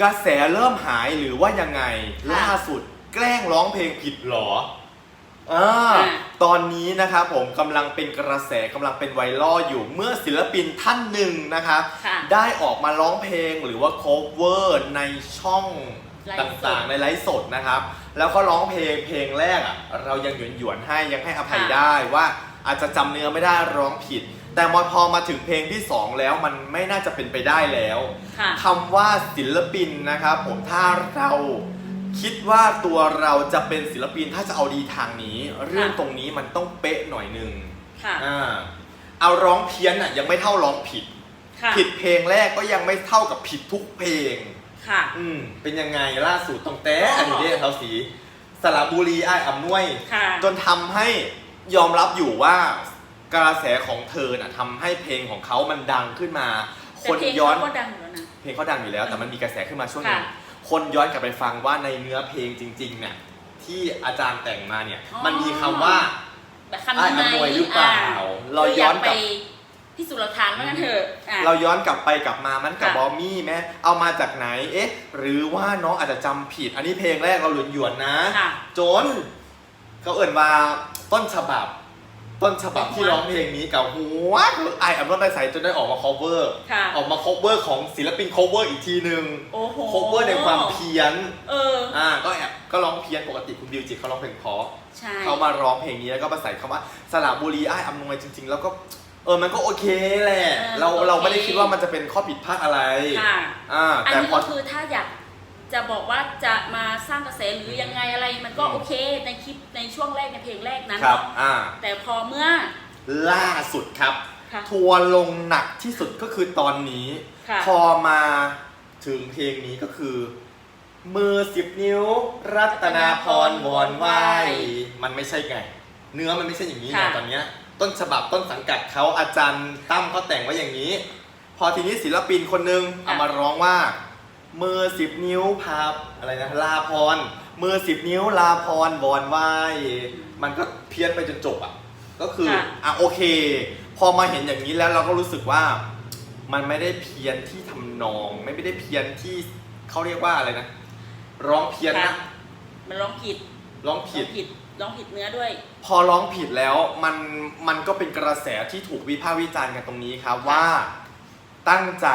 กระแสเริ่มหายหรือว่ายังไงค่ะล่าสุดแกล้งร้องเพลงผิดเหรออ่าอ่า ตอนนี้นะครับผมกำลังเป็นกระแสกำลังเป็นไวรัลอยู่เมื่อศิลปินท่านหนึ่งนะครับ ค่ะ ได้ออกมาร้องเพลงหรือว่า cover ในช่องไลฟ์สดต่างๆ ในไลฟ์สดนะครับ แล้วก็ร้องเพลงเพลงแรกอะเรายังหยวนหยวนๆให้ยังให้อภัยค่ะได้ว่าอาจจะจำเนื้อไม่ได้ร้องผิด แต่มอพอมาถึงเพลงที่สองแล้วมันไม่น่าจะเป็นไปได้แล้วค่ะ คำว่าศิลปินนะครับผมถ้าเราคิดว่าตัวเราจะเป็นศิลปินถ้าจะเอาดีทางนี้ เรื่องตรงนี้มันต้องเป๊ะหน่อยหนึ่งค่ะ อ่าเอาร้องเพี้ยนอะยังไม่เท่าร้องผิด ค่ะ ผิดเพลงแรกก็ยังไม่เท่ากับผิดทุกเพลง ค่ะ อืมเป็นยังไงล่าสุดตรงแต่อันนี้เรียกเขาสีสระบุรีไอ้ายอำนวย ค่ะ จนทำให้ยอมรับอยู่ว่า กระแสของเธอน่ะทำให้เพลงของเขามันดังขึ้นมาคแต่นเพลงย้อนเขาก็ดังอยู่แล้วนะ เพลงเขาดังอยู่แล้ว แต่มันมีกระแสขึ้นมาช่วงหนึงค่ะคนย้อนกลับไปฟังว่าในเนื้อเพลงจริงๆเนี่ยที่อาจารย์แต่งมาเนี่ย อ๋อ มันมีคำว่าแบบคำนี้ไหมอะอำนวยหรือเปล่า เราย้อนกลับไปพิสูจน์หลักฐานว่างั้นเถอะอะ เราย้อนกลับไปกลับมามันกับบค่ะอมมี่แม้เอามาจากไหนเอ๊ะ หรือว่าน้องอาจจะจำผิด อันนี้เพลงแรกเราหลุนหยวนๆนะ ค่ะ จน เขาเอ่นมาต้นฉบับ ต้นฉบับที่ร้องเพลงนี้กับหัวคือไอแอมรอนไปใส่จนได้ออกมา cover ค่ะออกมา cover ของศิลปิน cover อีกทีหนึ่ง โอ้โห cover ในความเพี้ยนเออ อ่าก็แอบก็ร้องเพี้ยนปกติคุณบิวจิตเขาร้องเพลงเพราะใช่ เขามาร้องเพลงนี้แล้วก็มาใส่คำว่าสระบุรีไอ้ายอำนวยจริง ๆ แล้วก็เออมันก็โอเคแหละเราเราไม่ได้คิดว่ามันจะเป็นข้อผิดพลาดอะไรค่ะ อ่าอันแต่นี้พอ ก็คือถ้าอยาก จะบอกว่าจะมาสร้างกระแสหรือยังไงอะไรมันก็อืมโอเคในคลิปในช่วงแรกในเพลงแรกนั้นครับ เนาะอ่า แต่พอเมื่อ ล่าสุดครับ ค่ะทัวร์ลงหนักที่สุดก็คือตอนนี้ ค่ะ พอมาถึงเพลงนี้ก็คือ มือสิบนิ้ว รัตนาพรวอนไหวมันไม่ใช่ไง เนื้อมันไม่ใช่อย่างนี้ไงค่ะตอนเนี้ย ต้นฉบับต้นสังกัดเขาอาจารย์ตั้มเขาแต่งไว้อย่างนี้ พอทีนี้ศิลปินคนหนึงเอามาร้องว่า มือสิบนิ้วพับอะไรนะลาพร มือสิบนิ้วลาพรวอนไหวมันก็เพี้ยนไปจนจบอะ ก็คือค่ะ อะโอเค พอมาเห็นอย่างนี้แล้วเราก็รู้สึกว่า มันไม่ได้เพี้ยนที่ทำนอง ไม่ได้เพี้ยนที่เขาเรียกว่าอะไรนะ ร้องเพี้ยนค่ะนะมันร้องผิดร้องผิด ร้องผิดร้องผิดเนื้อด้วย พอร้องผิดแล้วมันมันก็เป็นกระแสที่ถูกวิพากษ์วิจารณ์กันตรงนี้ครับค่ะว่าตั้งใจ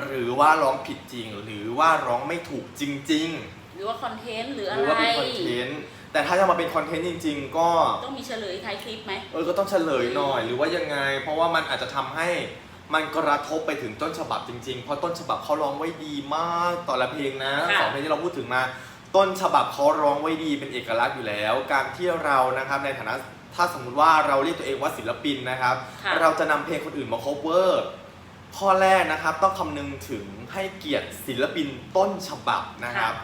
หรือว่าร้องผิดจริง หรือว่าร้องไม่ถูกจริง หรือว่าคอนเทนต์หรือๆ หอะรือไรว่าเป็นคอนเทนต์แต่ถ้าจะมาเป็นคอนเทนต์จริง ๆ ก็ต้องมีเฉลยท้ายคลิปไหม เออก็ต้องเฉลยหน่อย หรือว่ายังไง เพราะว่ามันอาจจะทำให้มันกระทบไปถึงต้นฉบับจริงๆ เพราะต้นฉบับเขาร้องไว้ดีมากต่อละเพลงนะค่ะ สองเพลงที่เราพูดถึงมา ต้นฉบับเขาร้องไว้ดีเป็นเอกลักษณ์อยู่แล้ว การที่เรานะครับในฐานะถ้าสมมุติว่าเราเรียกตัวเองว่าศิลปินนะครับ ค่ะ เราจะนำเพลงคนอื่นมา cover ข้อแรกนะครับต้องคำนึงถึงให้เกียรติศิลปินต้นฉบับนะครับ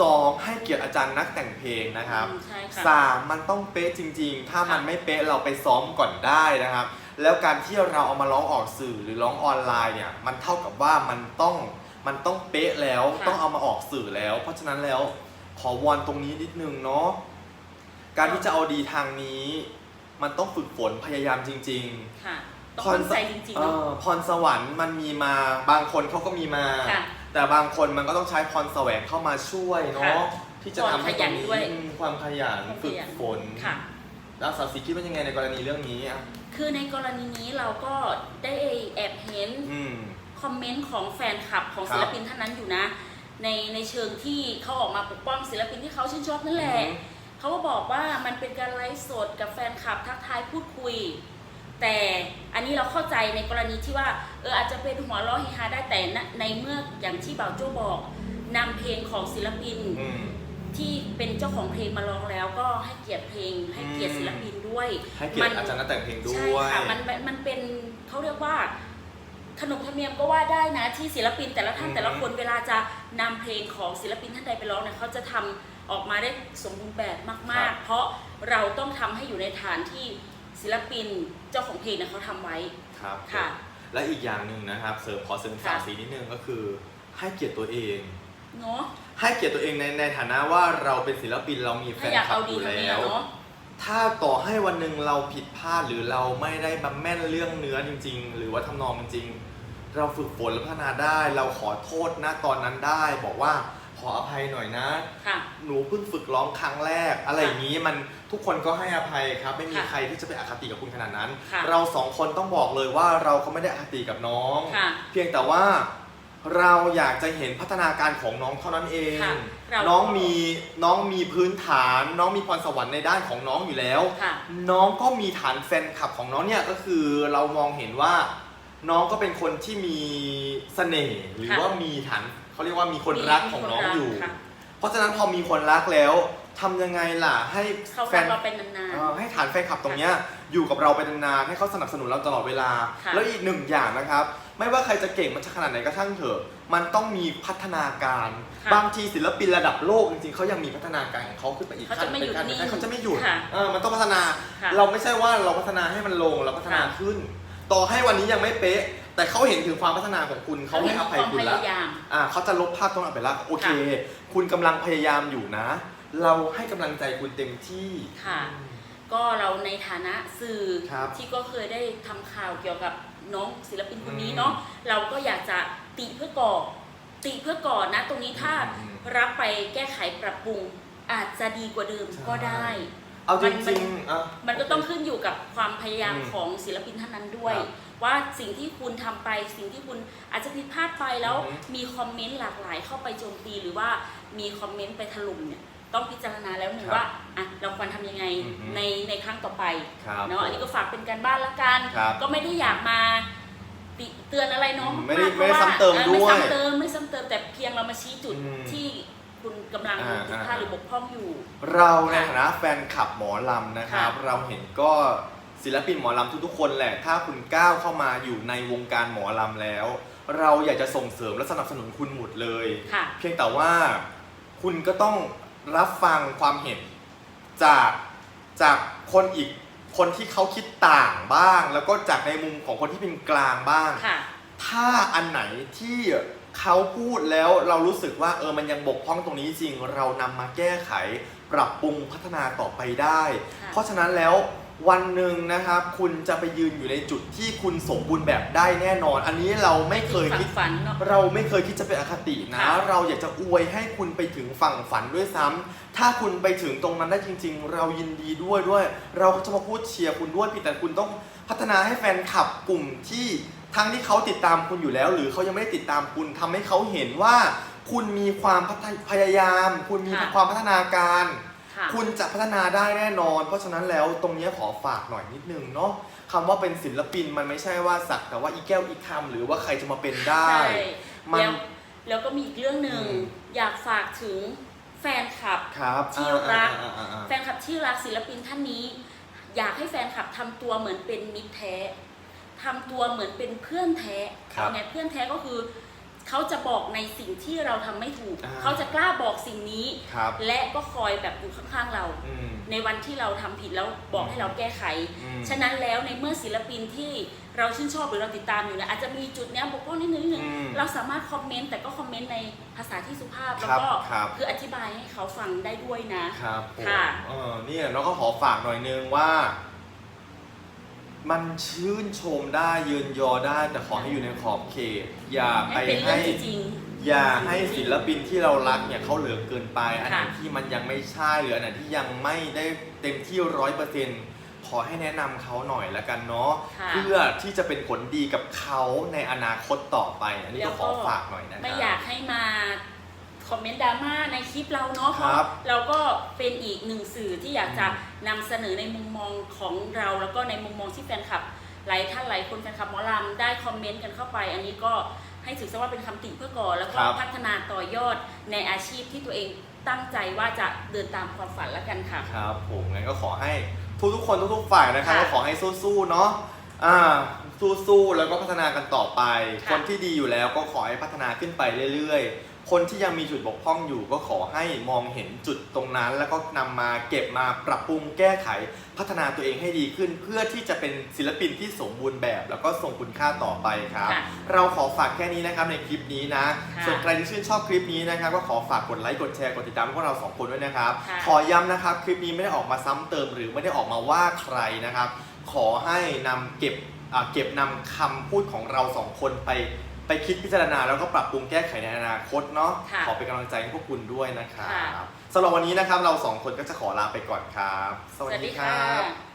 สองให้เกียรติอาจารย์นักแต่งเพลงนะครับอืมใช่ค่ะ สามมันต้องเป๊ะจริง ๆ ถ้ามันค่ะไม่เป๊ะเราไปซ้อมก่อนได้นะครับ แล้วการที่เราเอามาร้องออกสื่อหรือร้องออนไลน์เนี่ยมันเท่ากับว่ามันต้องมันต้องเป๊ะแล้วค่ะ ต้องเอามาออกสื่อแล้ว เพราะฉะนั้นแล้วขอวอนตรงนี้นิดนึงเนาะการที่จะเอาดีทางนี้ มันต้องฝึกฝนพยายามจริง ๆ ค่ะ ต้องพรตั้งใจจริงๆเอเนาะอพรสวรรค์มันมีมาบางคนเขาก็มีมา ค่ะแต่บางคนมันก็ต้องใช้พรแสวงเข้ามาช่วยเนาะค่ะที่จะทำให้ตรงนี้ความขยันด้วยอืมความขยันความขฝึกยัน ฝนค่ะ แล้วสาวสีคิดว่ายังไงในกรณีเรื่องนี้อะคือในกรณีนี้เราก็ได้แอบเห็น อืม คอมเมนต์ของแฟนคลับของครับศิลปินท่านนั้นอยู่นะ ในในเชิงที่เขาออกมาปกป้องศิลปินที่เขาชื่นชอบนั่นแหละอือฮึ เขาก็บอกว่ามันเป็นการไลฟ์สดกับแฟนคลับทักทายพูดคุย แต่อันนี้เราเข้าใจในกรณีที่ว่าเอออาจจะเป็นหัวเราะเฮฮาได้แต่ณในเมื่ออย่างที่บ่าวโจ้บอกนำเพลงของศิลปินอืม ที่เป็นเจ้าของเพลงมาร้องแล้วก็ให้เกียรติเพลง ให้เกียรติศิลปินด้วยให้เกียรติอาจารย์นักแต่งเพลงด้ใช่วย ค่ะมันมันมันเป็นเขาเรียกว่าขนบธรรมเนียมก็ว่าได้นะที่ศิลปิน แต่ละท่านอืม แต่ละคนเวลาจะนำเพลงของศิลปินท่านใดไปร้องเนี่ยเขาจะทำออกมาได้สมบูรณ์แบบมาก ๆ เพราะเราต้องทำให้อยู่ในฐานที่ ศิลปินเจ้าของเพลงเนี่ยเขาทำไว้ ครับค่ะ และอีกอย่างหนึ่งนะครับเสริมขอเสริมสาวค่ะสีนิดนึงก็คือ ให้เกียรติตัวเอง เนาะให้เกียรติตัวเองในในฐานะว่าเราเป็นศิลปินเรามีแฟถ้านอยากคลัเอาบอดียู่ทางนี้แล้วเนาะ ถ้าต่อให้วันหนึ่งเราผิดพลาดหรือเราไม่ได้มาแม่นเรื่องเนื้อจริง ๆ หรือว่าทำนองจริงๆเราฝึกฝนและพัฒนาได้ เราขอโทษนะตอนนั้นได้ บอกว่าข ออภัยหน่อยนะ ค่ะ หนูเพิ่งฝึกร้องครั้งแรก อะไรอย่างนี้มันทุกคนก็ให้อภัยครับ ไม่มีค่ะใครที่จะไปอคติกับคุณขนาดนั้น ค่ะเราสองคนต้องบอกเลยว่าเราก็ไม่ได้อคติกับน้อง ค่ะเพียงแต่ว่าเราอยากจะเห็นพัฒนาการของน้องเท่านั้นเอง ค่ะเราน้องมีน้องมีพื้นฐาน น้องมีพรสวรรค์ในด้านของน้องอยู่แล้ว ค่ะน้องก็มีฐานแฟนคลับของน้องเนี่ยก็คือเรามองเห็นว่า น้องก็เป็นคนที่มีเสน่ห์หรือค่ะ ว่ามีฐาน เขาเรียกว่ามีคนรักของน้องอยู่ค่ะ เพราะฉะนั้นพอมีคนรักแล้วทำยังไงล่ะ ให้เขาแฟฟังนเราเป็นนาน เอ่อให้ฐานแฟนคลับตรงเนี้ยอยู่กับเราไปนานๆให้เขาสนับสนุนเราตลอดเวลา ค่ะ แล้วอีกหนึ่งอย่างนะครับ ไม่ว่าใครจะเก่งมันจะขนาดไหนก็ช่างเถอะ มันต้องมีพัฒนาการ ค่ะบางทีศิลปินระดับโลกจริงๆเขายังมีพัฒนาการของเขาขึ้นไปอีกเขาจะไม่หยุดขั้นนิ่งเป็นขั้นเขาจะไม่หยุดค่ะเออมันต้องพัฒนา ค่ะเราไม่ใช่ว่าเราพัฒนาให้มันลงเราพัฒนาค่ะขึ้น ต่อให้วันนี้ยังไม่เป๊ะ แต่เขาเห็นถึงความพัฒนาของคุณเขาให้อภัยคุณมีแล้ววามพยายามอ่าเขาจะลบภาพตรงนั้นไปแล้วโอเค คุณกำลังพยายามอยู่นะ เราให้กำลังใจคุณเต็มที่ค่ะ ก็เราในฐานะสื่อครับที่ก็เคยได้ทำข่าวเกี่ยวกับน้องศิลปินคนนี้อืมเนาะเราก็อยากจะติเพื่อก่อ ติเพื่อก่อนะ ตรงนี้ถ้าอืมรับไปแก้ไขปรับปรุงอาจจะดีกว่าเดิมใช่ก็ได้เอาจมันมัรินงๆอะมันก็ต้องขึ้นอยู่กับความพยายามอืมของศิลปินท่านนั้นด้วยครับ ว่าสิ่งที่คุณทำไป สิ่งที่คุณอาจจะผิดพลาดไปแล้วอือฮึมีคอมเมนต์หลากหลายเข้าไปโจมตีหรือว่ามีคอมเมนต์ไปถล่มเนี่ยต้องพิจารณาแล้วหนึ่งครับว่าอะเราควรทำยังไงอือฮึในในครั้งต่อไปครับเนาะอันนี้ก็ฝากเป็นการบ้านละกันครับก็ไม่ได้อยากมาติเตือนอะไรน้องอืมมากๆไม่ได้พราะว่าไม่ได้ซ้ำเติมออด้วยไม่ซ้ำเติมไม่ซ้ำเติมแต่เพียงเรามาชี้จุดอืมที่คุณกำลังอ่าผิดพลาดหรือบกพร่องอยู่ เราในฐานะแฟนคลับหมอลำนะครับค่ะเราเห็นก็ ศิลปินหมอลำทุกๆคนแหละ ถ้าคุณก้าวเข้ามาอยู่ในวงการหมอลำแล้ว เราอยากจะส่งเสริมและสนับสนุนคุณหมดเลย ค่ะ เพียงแต่ว่าคุณก็ต้องรับฟังความเห็นจากจากคนอีกคนที่เขาคิดต่างบ้าง แล้วก็จากในมุมของคนที่เป็นกลางบ้าง ค่ะ ถ้าอันไหนที่เขาพูดแล้วเรารู้สึกว่าเออมันยังบกพร่องตรงนี้จริง เรานำมาแก้ไข ปรับปรุงพัฒนาต่อไปได้ ค่ะ เพราะฉะนั้นแล้ว วันหนึ่งนะครับ คุณจะไปยืนอยู่ในจุดที่คุณสมบูรณ์แบบได้แน่นอน อันนี้เราไม่เคยฝัคินดฝันเนาะ เราไม่เคยคิดจะเป็นอคตินะ ค่ะ เราอยากจะอวยให้คุณไปถึงฝั่งฝันด้วยซ้ำถ้าคุณไปถึงตรงนั้นได้จริง ๆ เรายินดีด้วยด้วย เราก็จะมาพูดเชียร์คุณด้วยเพียงแต่คุณต้องพัฒนาให้แฟนคลับกลุ่มที่ทั้งที่เขาติดตามคุณอยู่แล้ว หรือเขายังไม่ได้ติดตามคุณทำให้เขาเห็นว่า คุณมีความพัฒพยายาม คุณมีค่ะ ความพัฒนาการ ค่ะ คุณจะพัฒนาได้แน่นอน เพราะฉะนั้นแล้วตรงเนี้ยขอฝากหน่อยนิดนึงเนาะคำว่าเป็นศิลปินมันไม่ใช่ว่าสักแต่ว่าอีแก้วอีคำหรือว่าใครจะมาเป็นได้ ใช่มัน แล้วแล้วก็มีอีกเรื่องหนึ่งอืม อยากฝากถึงแฟนคลับ ครับที่รัก อ่าอ่าอ่าแฟนคลับที่รักศิลปินท่านนี้ อยากให้แฟนคลับทำตัวเหมือนเป็นมิตรแท้ทำตัวเหมือนเป็นเพื่อนแท้ครับ เอาไงเพื่อนแท้ก็คือ เขาจะบอกในสิ่งที่เราทำไม่ถูก อ่าเขาจะกล้าบอกสิ่งนี้ ครับและก็คอยแบบอยู่ข้างๆเรา อืมในวันที่เราทำผิดแล้วบอกให้เราแก้ไข อืม ฉะนั้นแล้วในเมื่อศิลปินที่เราชื่นชอบหรือเราติดตามอยู่เนะอาจจะมีจุดเนี้ยบกพร่องนิดนึงนิดนึงอืมเราสามารถคอมเมนต์แต่ก็คอมเมนต์ในภาษาที่สุภาพแล้วครับก็ครับ คืออธิบายให้เขาฟังได้ด้วยนะ ครับผมค่ะ เออเนี่ยเราก็ขอฝากหน่อยนึงว่า มันชื่นชมได้ยืนยอได้แต่ขอให้อยู่ในขอบเขต อย่าไปให้เป็นเรื่ให้ องที่จริง อย่าให้ศิลปินที่เรารักเนี่ยเขาเหลือเกินไป อันไหนค่ะ ที่มันยังไม่ใช่หรืออันไหนที่ยังไม่ได้เต็มที่ร้อยเปอร์เซ็นต์ขอให้แนะนำเขาหน่อยละกันเนาะค่ะ เพื่อที่จะเป็นผลดีกับเขาในอนาคตต่อไป อันนี้แล้ก็วขก็อฝากหน่อยนะครับ ไม่อยากให้มาค อมเมนต์ดราม่าในคลิปเราเนาะเพครัราะบเราก็เป็นอีกหนึ่งสื่อที่อยากจะนำเสนอในมุมมองของเราแล้วก็ในมุมมองที่แฟนคลับหลายท่านหลายคนแฟนคลับหมอลำได้คอมเมนต์กันเข้าไป อันนี้ก็ให้ถือซะว่าเป็นคำติเพื่อก่อแล้วก็ครับ พัฒนาต่อยอดในอาชีพที่ตัวเองตั้งใจว่าจะเดินตามความฝันแล้วกันค่ะ ครับผมงั้นก็ขอให้ทุกทุกๆคนทุกๆฝ่ายนะครับค่ะก็ขอให้สู้ๆเนาะอ่าสู้ๆแล้วก็พัฒนากันต่อไป ค่ะคนที่ดีอยู่แล้วก็ขอให้พัฒนาขึ้นไปเรื่อยๆ คนที่ยังมีจุดบกพร่องอยู่ก็ขอให้มองเห็นจุดตรงนั้น แล้วก็นำมาเก็บมาปรับปรุงแก้ไข พัฒนาตัวเองให้ดีขึ้น เพื่อที่จะเป็นศิลปินที่สมบูรณ์แบบ แล้วก็ส่งคุณค่าต่อไปครับค่ะเราขอฝากแค่นี้นะครับในคลิปนี้นะค่ะส่วนใครที่ชื่นชอบคลิปนี้นะครับก็ขอฝากกดไลค์กดแชร์กดติดตามพวกเราสองคนด้วยนะครับค่ะขอย้ำนะครับคลิปนี้ไม่ได้ออกมาซ้ำเติม หรือไม่ได้ออกมาว่าใครนะครับ ขอให้นำเก็บอ่าเก็บนำคำพูดของเราสองคนไป ไปคิดพิจารณาแล้วก็ปรับปรุงแก้ไขในอนาคตเนาะค่ะขอเป็นกำลังใจให้พวกคุณด้วยนะครับค่ะ สำหรับวันนี้นะครับเราสองคนก็จะขอลาไปก่อนครับสสวัสวัสดีดีคค่รับะ